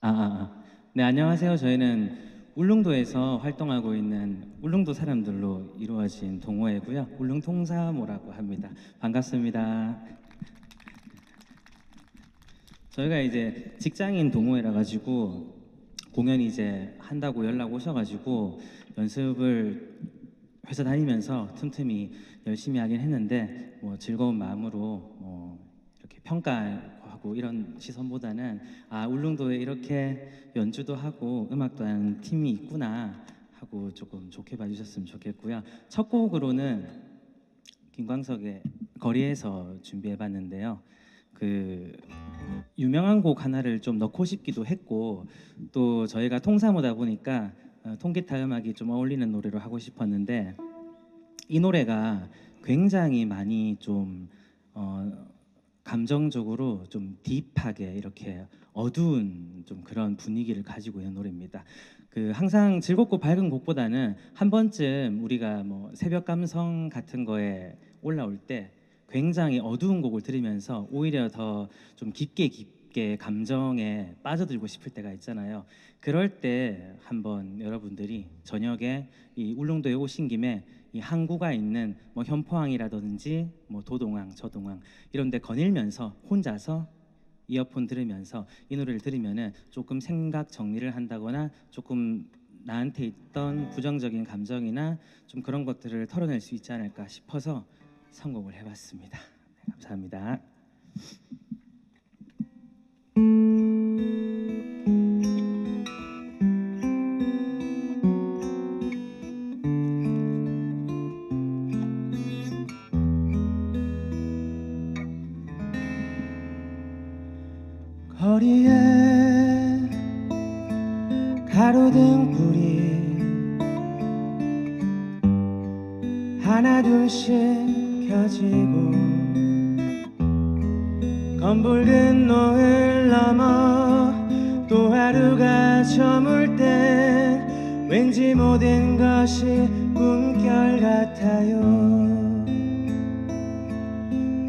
아, 아, 아. 네, 안녕하세요. 저희는 울릉도에서 활동하고 있는 울릉도 사람들로 이루어진 동호회고요. 울릉통사모라고 합니다. 반갑습니다. 저희가 이제 직장인 동호회라 가지고 공연 이제 한다고 연락 오셔가지고 연습을 회사 다니면서 틈틈이 열심히 하긴 했는데 뭐 즐거운 마음으로 뭐 이렇게 평가 하고 이런 시선보다는 아 울릉도에 이렇게 연주도 하고 음악도 하는 팀이 있구나 하고 조금 좋게 봐주셨으면 좋겠고요. 첫 곡으로는 김광석의 거리에서 준비해봤는데요. 그 유명한 곡 하나를 좀 넣고 싶기도 했고 또 저희가 통사모다 보니까 어, 통기타 음악이 좀 어울리는 노래로 하고 싶었는데 이 노래가 굉장히 많이 좀 어, 감정적으로 좀 딥하게 이렇게 어두운 좀 그런 분위기를 가지고 있는 노래입니다. 그 항상 즐겁고 밝은 곡보다는 한 번쯤 우리가 뭐 새벽 감성 같은 거에 올라올 때 굉장히 어두운 곡을 들으면서 오히려 더 좀 깊게 깊게 감정에 빠져들고 싶을 때가 있잖아요. 그럴 때 한번 여러분들이 저녁에 이 울릉도에 오신 김에 이 항구가 있는 뭐 현포항이라든지 뭐 도동항, 저동항 이런 데 거닐면서 혼자서 이어폰 들으면서 이 노래를 들으면은 조금 생각 정리를 한다거나 조금 나한테 있던 부정적인 감정이나 좀 그런 것들을 털어낼 수 있지 않을까 싶어서 선곡을 해봤습니다. 네, 감사합니다. 왠지 모든 것이 꿈결 같아요.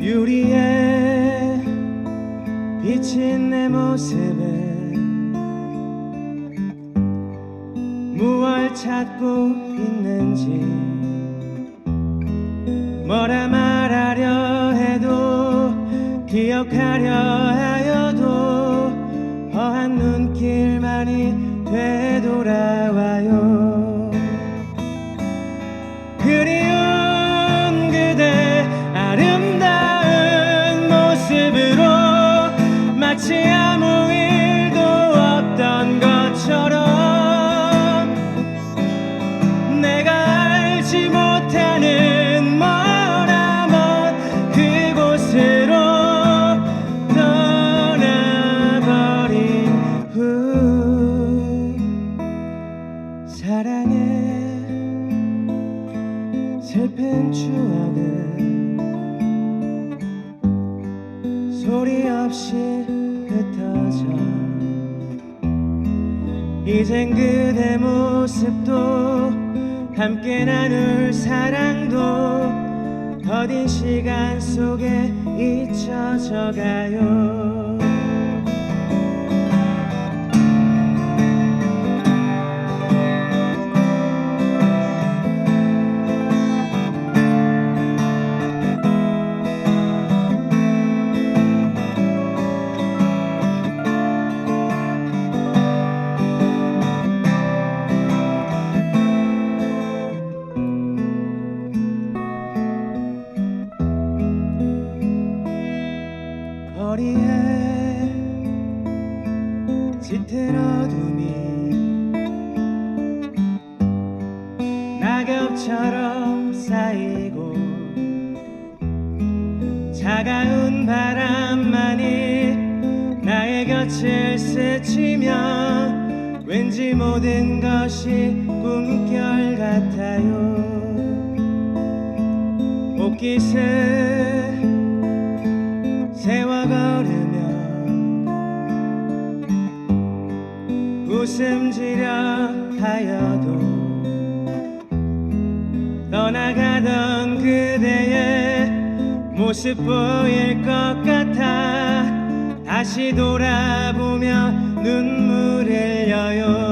유리에 비친 내 모습에 무얼 찾고 있는지 뭐라 말하려 해도 기억하려 하 옷깃을 세워 걸으며 웃음 지려 하여도 떠나가던 그대의 모습 보일 것 같아 다시 돌아보며 눈물 슬픈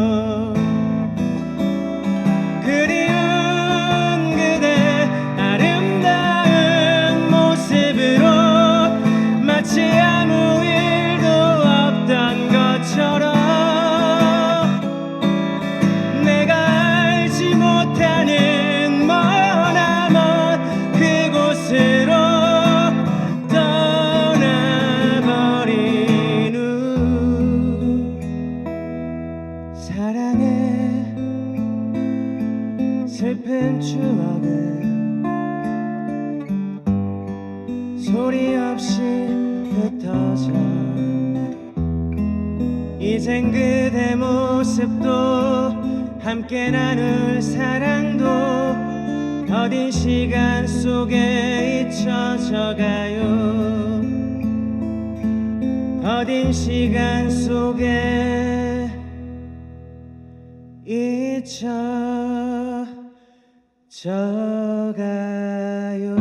잊혀져 가요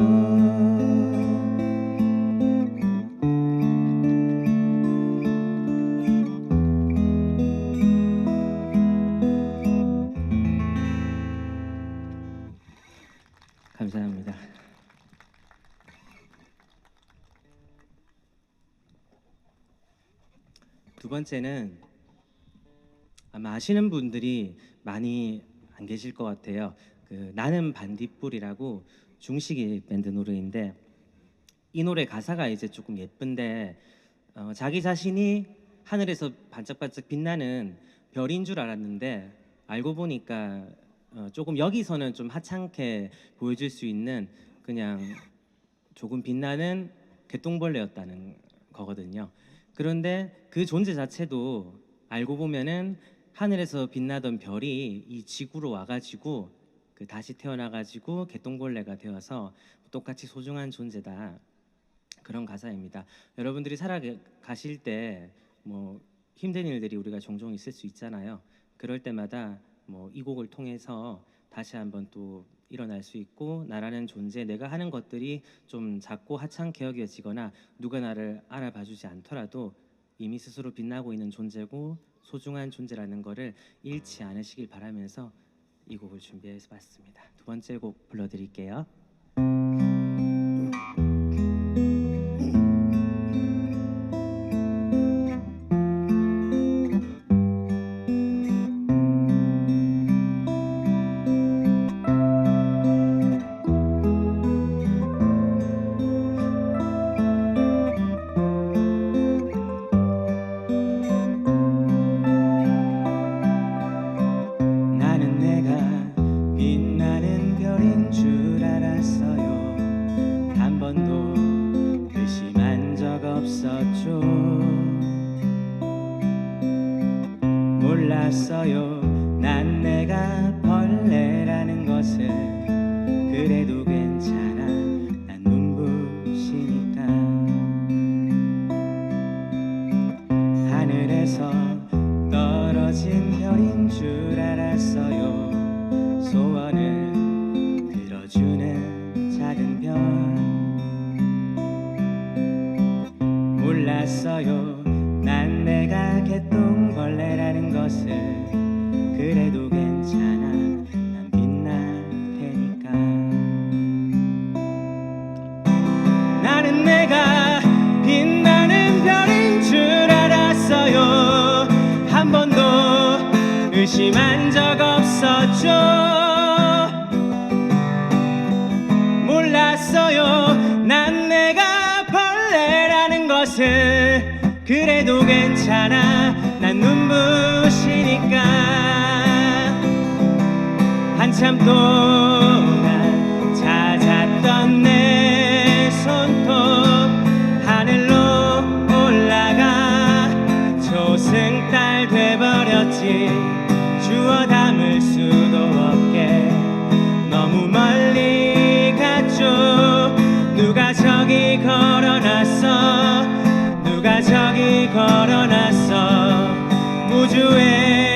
감사합니다. 두 번째는 아마 아시는 분들이 많이 안 계실 것 같아요. 그 나는 반딧불이라고 중식이 밴드 노래인데 이 노래 가사가 이제 조금 예쁜데 어, 자기 자신이 하늘에서 반짝반짝 빛나는 별인 줄 알았는데 알고 보니까 어, 조금 여기서는 좀 하찮게 보여줄 수 있는 그냥 조금 빛나는 개똥벌레였다는 거거든요. 그런데 그 존재 자체도 알고 보면은 하늘에서 빛나던 별이 이 지구로 와가지고 그 다시 태어나가지고 개똥벌레가 되어서 똑같이 소중한 존재다. 그런 가사입니다. 여러분들이 살아가실 때 뭐 힘든 일들이 우리가 종종 있을 수 있잖아요. 그럴 때마다 뭐 이 곡을 통해서 다시 한번 또 일어날 수 있고 나라는 존재, 내가 하는 것들이 좀 작고 하찮게 여겨지거나 누가 나를 알아봐 주지 않더라도 이미 스스로 빛나고 있는 존재고 소중한 존재라는 거를 잃지 않으시길 바라면서 이 곡을 준비해서 봤습니다. 두 번째 곡 불러드릴게요. 몰랐어요. 난 내가 벌레라는 것을 그래도 괜찮아. 난 눈부시니까. 한참 동안 걸어놨어. 우주에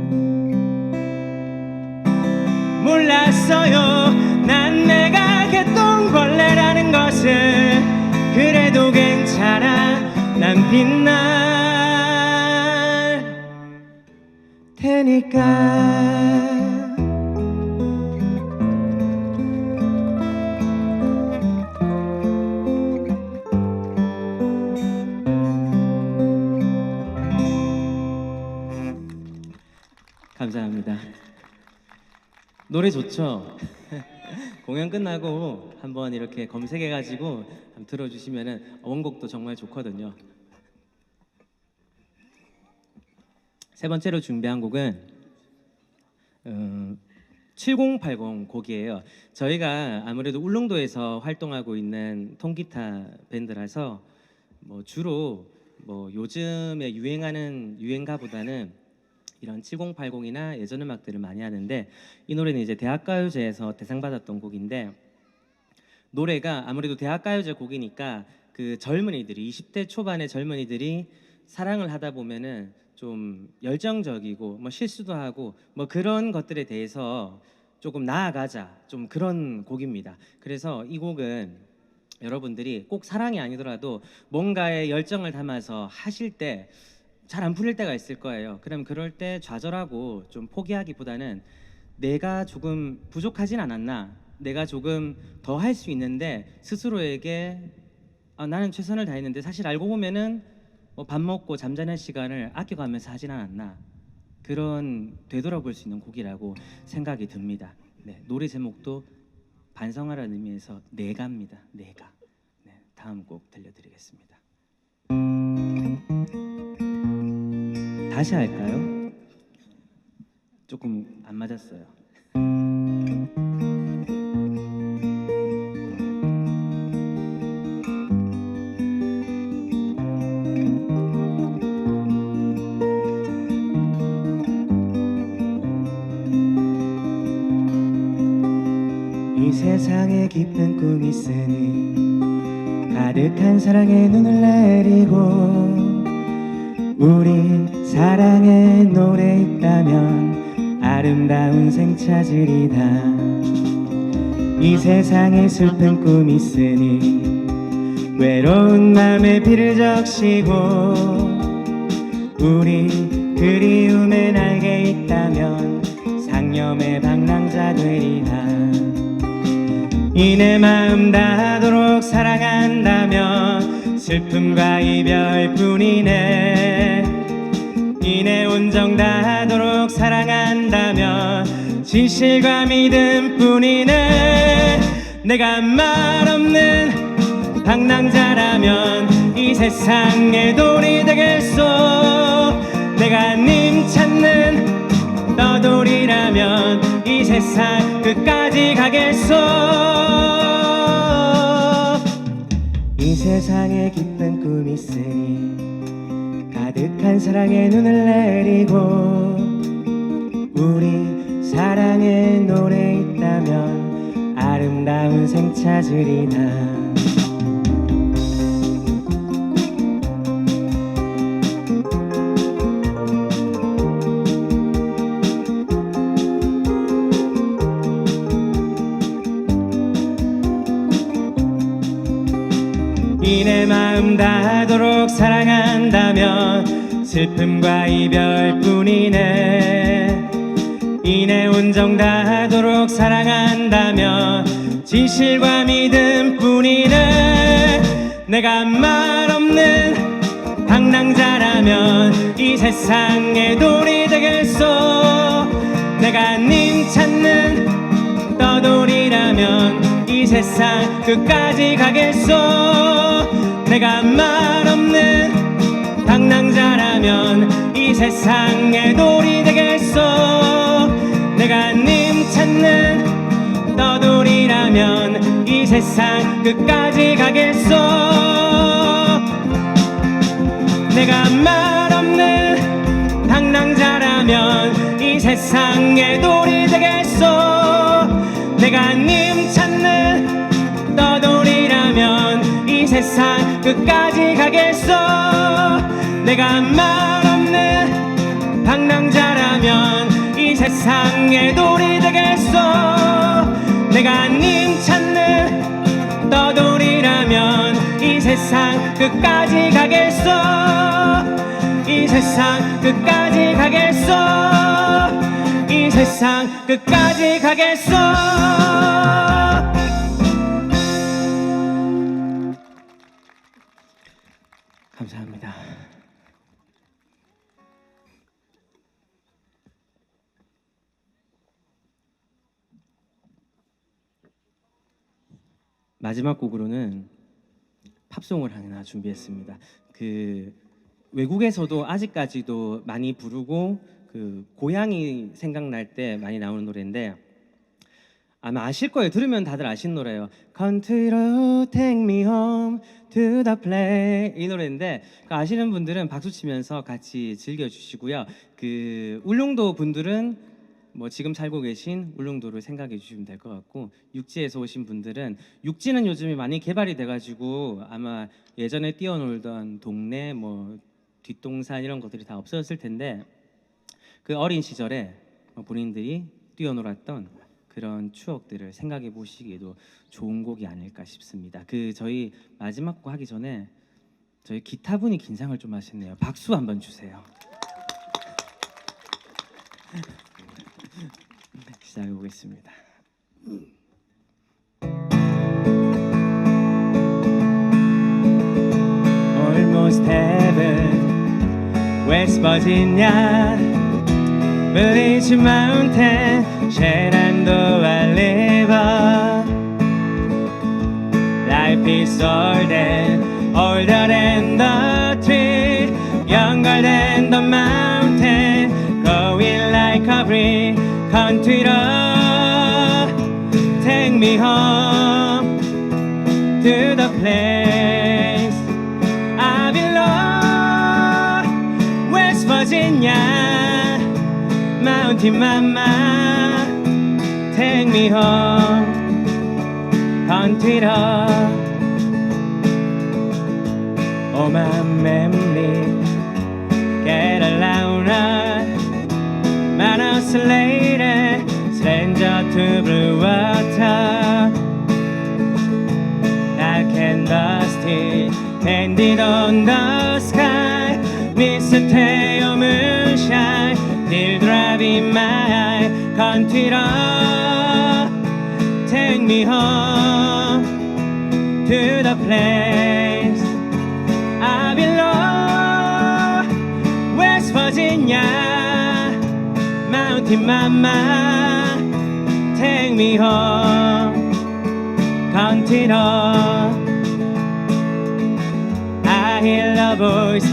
몰랐어요. 난 내가 개똥벌레라는 것을 그래도 괜찮아. 난 빛날 테니까 노래 좋죠? 공연 끝나고 한번 이렇게 검색해가지고 한번 들어주시면은 원곡도 정말 좋거든요. 세 번째로 준비한 곡은 음, 7080 곡이에요. 저희가 아무래도 울릉도에서 활동하고 있는 통기타 밴드라서 뭐 주로 뭐 요즘에 유행하는 유행가보다는 이런 7080이나 예전 음악들을 많이 하는데 이 노래는 이제 대학가요제에서 대상받았던 곡인데 노래가 아무래도 대학가요제 곡이니까 그 젊은이들이 20대 초반의 젊은이들이 사랑을 하다 보면은 좀 열정적이고 뭐 실수도 하고 뭐 그런 것들에 대해서 조금 나아가자 좀 그런 곡입니다. 그래서 이 곡은 여러분들이 꼭 사랑이 아니더라도 뭔가에 열정을 담아서 하실 때 잘 안 풀릴 때가 있을 거예요. 그럼 그럴 때 좌절하고 좀 포기하기보다는 내가 조금 부족하진 않았나, 내가 조금 더 할 수 있는데 스스로에게 아, 나는 최선을 다했는데 사실 알고 보면은 뭐 밥 먹고 잠자는 시간을 아껴가면서 하진 않았나 그런 되돌아볼 수 있는 곡이라고 생각이 듭니다. 네, 노래 제목도 반성하라는 의미에서 내가입니다. 내가. 네, 다음 곡 들려드리겠습니다. 다시 할까요? 조금 안 맞았어요. 이 세상에 깊은 꿈이 있으니 가득한 사랑에 눈을 내리고 우리 사랑의 노래 있다면 아름다운 생 찾으리다. 이 세상에 슬픈 꿈이 있으니 외로운 마음에 비를 적시고 우리 그리움의 날개 있다면 상념의 방랑자 되리라. 이내 마음 닿도록 사랑한다면 슬픔과 이별뿐이네 이내 온정 닿도록 사랑한다면 진실과 믿음 뿐이네. 내가 말 없는 방랑자라면 이 세상의 돌이 되겠소. 내가 님 찾는 떠돌이라면 이 세상 끝까지 가겠소. 이 세상에 기쁜 꿈이 있으니 가득한 사랑에 눈을 내리고 우리 사랑의 노래 있다면 아름다운 생 찾으리라 슬픔과 이별뿐이네. 이내 온정 닿도록 사랑한다면 진실과 믿음뿐이네. 내가 말 없는 방랑자라면 이 세상의 돌이 되겠소. 내가 님 찾는 떠돌이라면 이 세상 끝까지 가겠소. 내가 말없는 방랑자라면 이 세상의 돌이 되겠소 내가 님 찾는 떠돌이라면 이 세상 끝까지 가겠소 내가 말 없는 방랑자라면 이 세상 세상의 돌이 되겠소 내가 님 찾는 떠돌이라면 이 세상 끝까지 가겠소 내가 말 없는 방랑자라면 이 세상의 돌이 되겠소 내가 님 찾는 떠돌이라면 이 세상 끝까지 가겠소 이 세상 끝까지 가겠소 이 세상 끝까지 가겠소 마지막 곡으로는 팝송을 하나 준비했습니다. 그 외국에서도 아직까지도 많이 부르고 그 고향이 생각날 때 많이 나오는 노래인데 아마 아실 거예요. 들으면 다들 아시는 노래예요. Country road, take me home to the play 이 노래인데 그 아시는 분들은 박수 치면서 같이 즐겨 주시고요. 그 울릉도 분들은 뭐 지금 살고 계신 울릉도를 생각해 주시면 될 것 같고 육지에서 오신 분들은 육지는 요즘에 많이 개발이 돼가지고 아마 예전에 뛰어놀던 동네 뭐 뒷동산 이런 것들이 다 없어졌을 텐데 그 어린 시절에 본인들이 뛰어놀았던 그런 추억들을 생각해 보시기에도 좋은 곡이 아닐까 싶습니다. 그 저희 마지막 곡 하기 전에 저희 기타 분이 긴장을 좀 하셨네요. 박수 한번 주세요. 시작해 보겠습니다. Almost heaven, West Virginia, Bleach Mountain, Shenandoah River. Life is older, older than the tree, younger than the mountain, going like a breeze. Country road, take me home to the place I belong, West Virginia, Mountain Mama, take me home, country stranger to blue water. dark and dusty, on the sky. Misty moonshine, still driving my country road. Take me home to the place I belong, West Virginia, Mountain Mama. 생미험 강티러 I hear the voice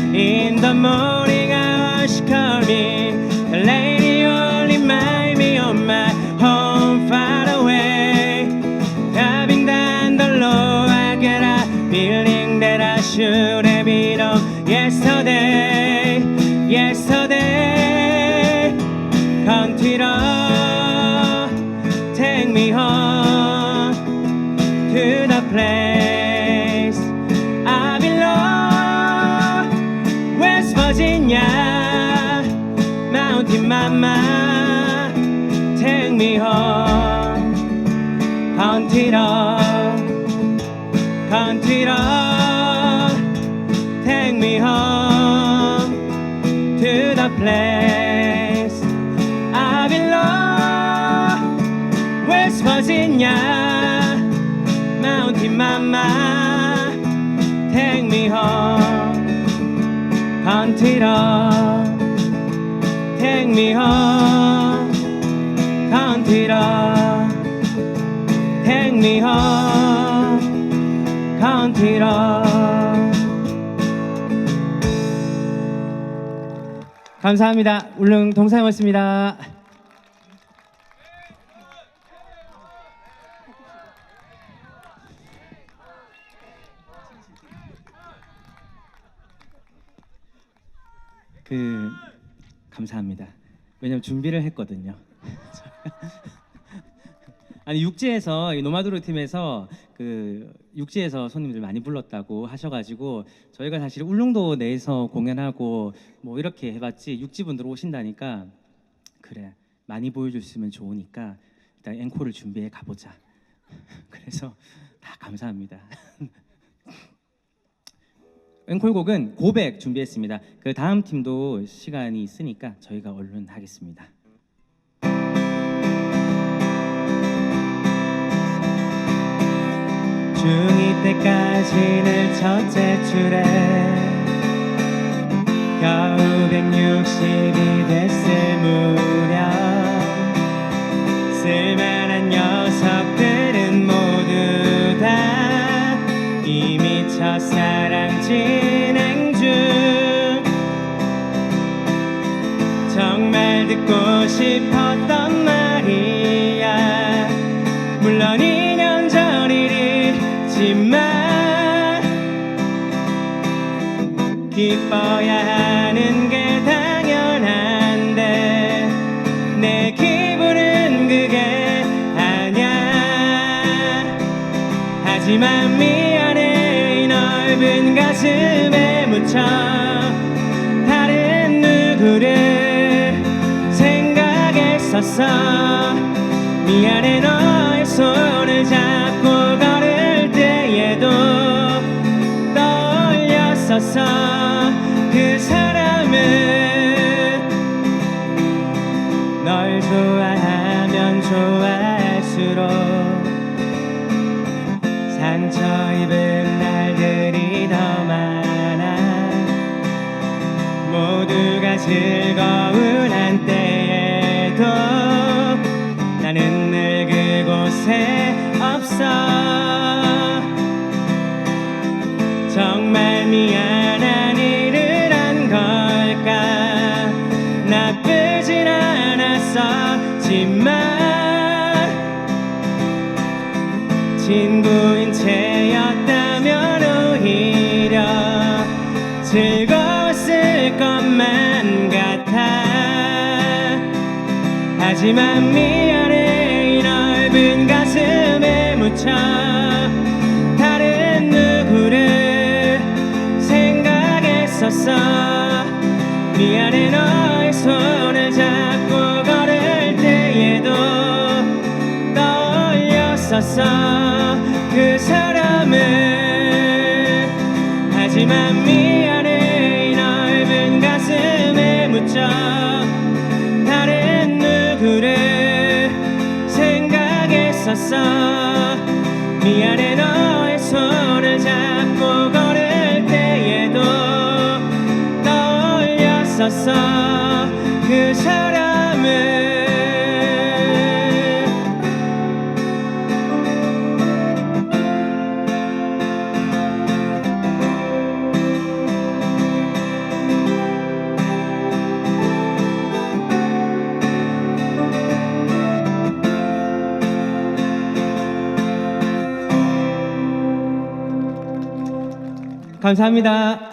the place. I belong, West Virginia, Mountain Mama, take me home, country road, take me home, country road, take me home, country road. 감사합니다. 울릉 동사였습니다. 그 감사합니다. 왜냐면 준비를 했거든요. 아니 육지에서 이 노마드로 팀에서 그 육지에서 손님들 많이 불렀다고 하셔가지고 저희가 사실 울릉도 내에서 공연하고 뭐 이렇게 해봤지 육지 분들 오신다니까 그래 많이 보여줬으면 좋으니까 일단 앵콜을 준비해 가보자. 그래서 다 감사합니다. 앵콜곡은 고백 준비했습니다. 그 다음 팀도 시간이 있으니까 저희가 얼른 하겠습니다. 중2 때까지는 첫째 줄에 겨우 160이 됐을 무렵 쓸만한 녀석들은 모두 다 이미 첫사랑 진행 중. 정말 듣고 싶었 기뻐야 하는 게 당연한데 내 기분은 그게 아냐 하지만 미안해 이 넓은 가슴에 묻혀 다른 누구를 생각했었어 즐거운 한때에도 나는 늘 그곳에 없어. 정말 미안한 일을 한 걸까? 나쁘진 않았었지만 하지만 미안해 이 넓은 가슴에 묻혀 다른 누구를 생각했었어? 미안해 너의 손을 잡고 걸을 때에도 떠올렸었어. 그 사람을 하지만 미안해 생각했었어 미안해 너의 손을 잡고 걸을 때에도 떠올렸었어. 그 사람 감사합니다.